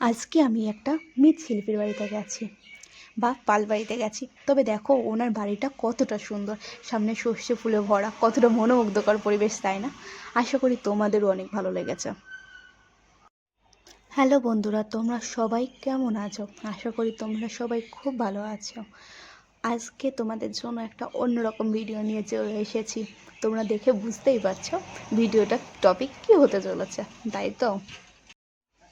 আজকে আমি একটা মৃৎশিল্পীর বাড়িতে গেছি বা পাল বাড়িতে গেছি। তবে দেখো, ওনার বাড়িটা কতটা সুন্দর। সামনে সর্ষে ফুলে ভরা, কতটা মনোমুগ্ধকর পরিবেশ, তাই না? আশা করি তোমাদেরও অনেক ভালো লেগেছে। হ্যালো বন্ধুরা, তোমরা সবাই কেমন আছো? আশা করি তোমরা সবাই খুব ভালো আছো। আজকে তোমাদের জন্য একটা অন্যরকম ভিডিও নিয়ে চলে এসেছি। তোমরা দেখে বুঝতেই পারছ ভিডিওটার টপিক কী হতে চলেছে, তাই তো?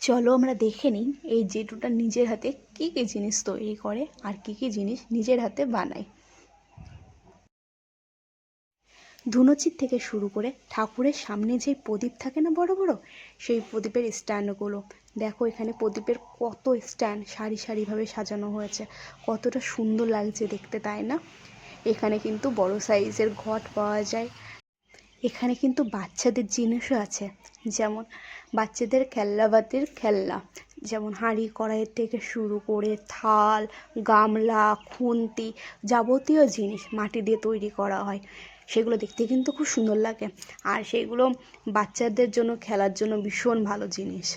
চলো আমরা দেখে নিই এই জেঠুটা নিজের হাতে কী কী জিনিস তৈরি করে আর কী কী জিনিস নিজের হাতে বানায়। ধুনুচির থেকে শুরু করে ঠাকুরের সামনে যে প্রদীপ থাকে না বড় বড়, সেই প্রদীপের স্ট্যান্ডগুলো। দেখো এখানে প্রদীপের কত স্ট্যান্ড, সারি সারিভাবে সাজানো হয়েছে। কতটা সুন্দর লাগছে দেখতে, তাই না? এখানে কিন্তু বড় সাইজের ঘট পাওয়া যায়। এখানে কিন্তু বাচ্চাদের জিনিসও আছে। যেমন বাচ্চাদের খেলনাবাতির খেলনা। যেমন হাঁড়ি কড়াইয়ের থেকে শুরু করে থাল, গামলা, খুন্তি যাবতীয় জিনিস মাটি দিয়ে তৈরি করা হয়। সেগুলো দেখতে কিন্তু খুব সুন্দর লাগে। আর সেগুলো বাচ্চাদের জন্য খেলার জন্য ভীষণ ভালো জিনিস।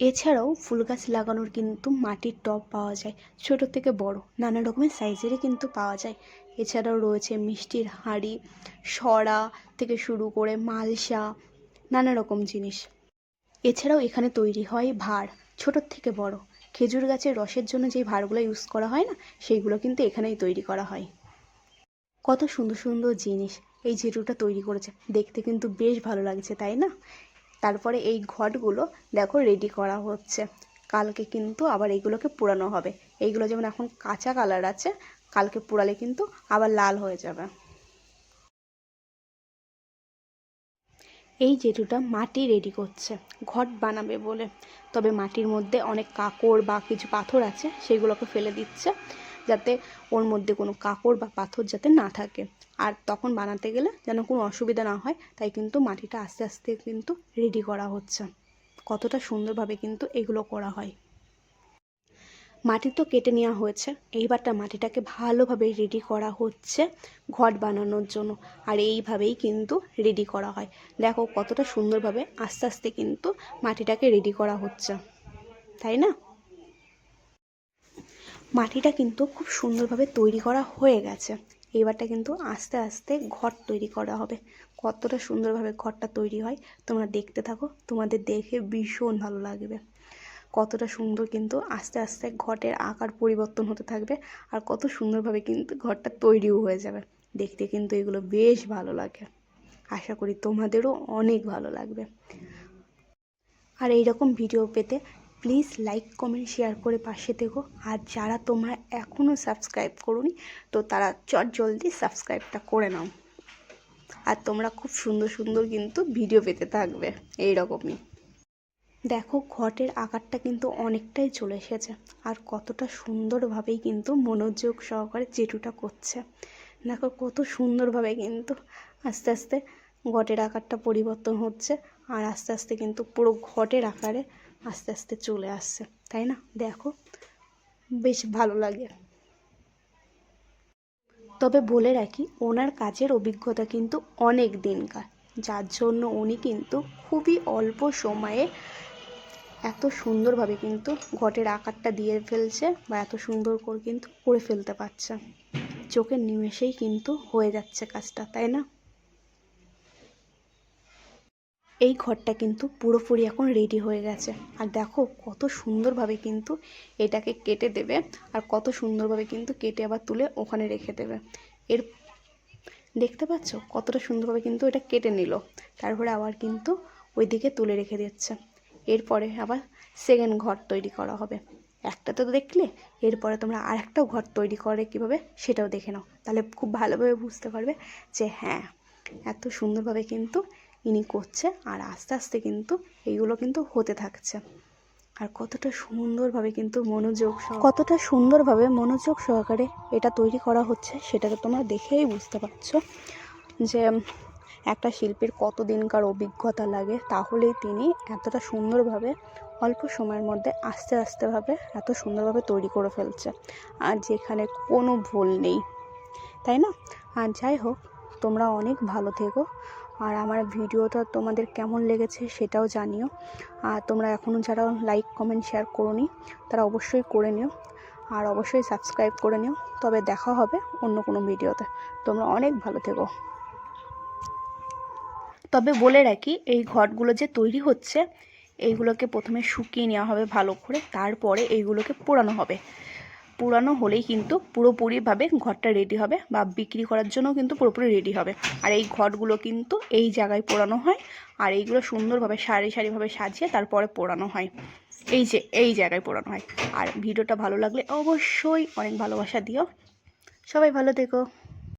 এছাড়াও ফুল গাছ লাগানোর কিন্তু মাটির টব পাওয়া যায়, ছোট থেকে বড়। নানা রকমের সাইজেরই কিন্তু পাওয়া যায়। এছাড়াও রয়েছে মিষ্টির হাঁড়ি সরা থেকে শুরু করে মালসা নানা রকম জিনিস। এছাড়াও এখানে তৈরি হয় ভাঁড় ছোটোর থেকে বড়। খেজুর গাছের রসের জন্য যেই ভাঁড়গুলো ইউজ করা হয় না, সেইগুলো কিন্তু এখানেই তৈরি করা হয়। কত সুন্দর সুন্দর জিনিস এই জেটুটা তৈরি করেছে। দেখতে কিন্তু বেশ ভালো লাগছে, তাই না? তারপরে এই ঘটগুলো দেখো রেডি করা হচ্ছে। কালকে কিন্তু আবার এইগুলোকে পোড়ানো হবে। এইগুলো যেমন এখন কাঁচা কালার আছে, কালকে পোড়ালে কিন্তু আবার লাল হয়ে যাবে। এই জেঠুটা মাটি রেডি করছে, ঘট বানাবে বলে। তবে মাটির মধ্যে অনেক কাকড় বা কিছু পাথর আছে, সেগুলোকে ফেলে দিচ্ছে যাতে ওর মধ্যে কোনো কাকড় বা পাথর যাতে না থাকে। আর তখন বানাতে গেলে যেন কোনো অসুবিধা না হয়, তাই কিন্তু মাটিটা আস্তে আস্তে কিন্তু রেডি করা হচ্ছে। কতটা সুন্দরভাবে কিন্তু এগুলো করা হয়। মাটি তো কেটে নেওয়া হয়েছে। এইবারটা মাটিটাকে ভালোভাবে রেডি করা হচ্ছে ঘট বানানোর জন্য। আর এইভাবেই কিন্তু রেডি করা হয়। দেখো কতটা সুন্দরভাবে আস্তে আস্তে কিন্তু মাটিটাকে রেডি করা হচ্ছে। তাই না? মাটিটা কিন্তু খুব সুন্দরভাবে তৈরি করা হয়ে গেছে। এবারটা কিন্তু আস্তে আস্তে ঘর তৈরি করা হবে। কতটা সুন্দরভাবে ঘরটা তৈরি হয় তোমরা দেখতে থাকো। তোমাদের দেখে ভীষণ ভালো লাগবে। কতটা সুন্দর কিন্তু আস্তে আস্তে ঘটের আকার পরিবর্তন হতে থাকবে আর কত সুন্দরভাবে কিন্তু ঘরটা তৈরিও হয়ে যাবে। দেখতে কিন্তু এগুলো বেশ ভালো লাগে। আশা করি তোমাদেরও অনেক ভালো লাগবে। আর এইরকম ভিডিও পেতে প্লিজ লাইক কমেন্ট শেয়ার করে পাশে থেকো। আর যারা তোমরা এখনও সাবস্ক্রাইব করোনি, তো তারা চট জলদি সাবস্ক্রাইবটা করে নাও। আর তোমরা খুব সুন্দর সুন্দর কিন্তু ভিডিও পেতে থাকবে। এই রকমই দেখো, ঘটের আকারটা কিন্তু অনেকটাই চলে এসেছে আর কতটা সুন্দরভাবেই কিন্তু মনোযোগ সহকারে চেটুটা করছে। দেখো, কত সুন্দরভাবে কিন্তু আস্তে আস্তে ঘটের আকারটা পরিবর্তন হচ্ছে আর আস্তে আস্তে কিন্তু পুরো ঘটের আকারে আস্তে আস্তে চলে আসছে, তাই না? দেখো, বেশ ভালো লাগে। তবে বলে রাখি, ওনার কাজের অভিজ্ঞতা কিন্তু অনেক দিনকার। যার জন্য উনি কিন্তু খুবই অল্প সময়ে এত সুন্দরভাবে কিন্তু ঘটের আকারটা দিয়ে ফেলছে বা এত সুন্দর করে কিন্তু করে ফেলতে পারছে। চোখের নিমেষেই কিন্তু হয়ে যাচ্ছে কাজটা, তাই না? এই ঘরটা কিন্তু পুরোপুরি এখন রেডি হয়ে গেছে। আর দেখো কত সুন্দরভাবে কিন্তু এটাকে কেটে দেবে আর কত সুন্দরভাবে কিন্তু কেটে আবার তুলে ওখানে রেখে দেবে। এর দেখতে পাচ্ছ? কতটা সুন্দরভাবে কিন্তু এটা কেটে নিল। তারপরে আবার কিন্তু ওইদিকে তুলে রেখে দিচ্ছে। এরপরে আবার সেকেন্ড ঘর তৈরি করা হবে। একটা তো দেখলে, এরপরে তোমরা আরেকটাও ঘর তৈরি করে কীভাবে, সেটাও দেখে নাও। তাহলে খুব ভালোভাবে বুঝতে পারবে যে হ্যাঁ এত সুন্দরভাবে কিন্তু ইনি করছে আর আস্তে আস্তে কিন্তু এইগুলো কিন্তু হতে থাকছে। আর কতটা সুন্দরভাবে কিন্তু মনোযোগ কতটা সুন্দরভাবে মনোযোগ সহকারে এটা তৈরি করা হচ্ছে সেটাকে তোমরা দেখেই বুঝতে পারছ যে একটা শিল্পীর কত দিনকার অভিজ্ঞতা লাগে, তাহলেই তিনি এতটা সুন্দরভাবে, অল্প সময়ের মধ্যে আস্তে আস্তেভাবে এত সুন্দরভাবে তৈরি করে ফেলছে। আর যেখানে কোনো ভুল নেই, তাই না? আর যাই হোক, তোমরা অনেক ভালো থেকো। আর আমার ভিডিওটা তোমাদের কেমন লেগেছে সেটাও জানিও। আর তোমরা এখনও যারা লাইক কমেন্ট শেয়ার করো নি তারা অবশ্যই করে নিও। আর অবশ্যই সাবস্ক্রাইব করে নিও। তবে দেখা হবে অন্য কোনো ভিডিওতে। তোমরা অনেক ভালো থেকো। তবে বলে রাখি, এই ঘটগুলো যে তৈরি হচ্ছে, এইগুলোকে প্রথমে শুকিয়ে নেওয়া হবে ভালো করে। তারপরে এইগুলোকে পোড়ানো হবে। পোড়ানো হলেই কিন্তু পুরোপুরিভাবে ঘরটা রেডি হবে বা বিক্রি করার জন্য কিন্তু পুরোপুরি রেডি হবে। আর এই ঘরগুলো কিন্তু এই জায়গায় পোড়ানো হয় আর এইগুলো সুন্দরভাবে সারি সারিভাবে সাজিয়ে তারপরে পোড়ানো হয়। এই যে, এই জায়গায় পোড়ানো হয়। আর ভিডিওটা ভালো লাগলে অবশ্যই অনেক ভালোবাসা দিও। সবাই ভালো থেকো।